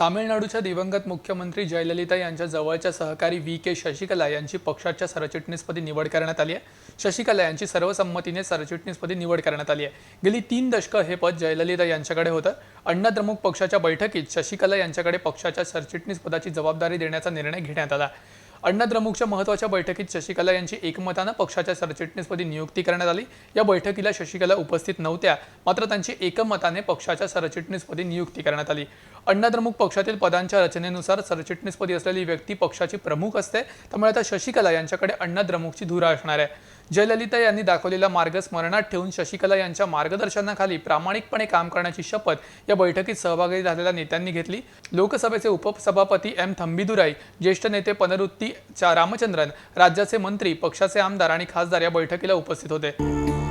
तामिळनाडूच्या दिवंगत मुख्यमंत्री जयललिता यांच्या जवळच्या सहकारी व्ही के शशिकला यांची पक्षाच्या सरचिटणीसपदी निवड करण्यात आली आहे. शशिकला यांची सर्वसंमतीने सरचिटणीसपदी निवड करण्यात आली आहे. गेली तीन दशकं हे पद जयललिता यांच्याकडे होतं. अण्णाद्रमुक पक्षाच्या बैठकीत शशिकला यांच्याकडे पक्षाच्या सरचिटणीस पदाची जबाबदारी देण्याचा निर्णय घेण्यात आला. अण्णाद्रमुकच्या महत्त्वाच्या बैठकीत शशिकला यांची एकमतानं पक्षाच्या सरचिटणीसपदी नियुक्ती करण्यात आली. या बैठकीला शशिकला उपस्थित नव्हत्या मात्र त्यांची एकमताने पक्षाच्या सरचिटणीसपदी नियुक्ती करण्यात आली. अण्णाद्रमुक पक्षातील पदांच्या रचनेनुसार सरचिटणीसपदी असलेली व्यक्ती पक्षाची प्रमुख असते त्यामुळे आता शशिकला यांच्याकडे अण्णाद्रमुकची धुरा असणार आहे. जयललिता यांनी दाखवलेला मार्ग स्मरणात ठेवून शशिकला यांच्या मार्गदर्शनाखाली प्रामाणिकपणे काम करण्याची शपथ या बैठकीत सहभागी झालेल्या नेत्यांनी घेतली. लोकसभेचे उपसभापती एम थंबीदुराई ज्येष्ठ नेते पनरुत्ती रामचंद्रन राज्याचे मंत्री पक्षाचे आमदार आणि खासदार या बैठकीला उपस्थित होते.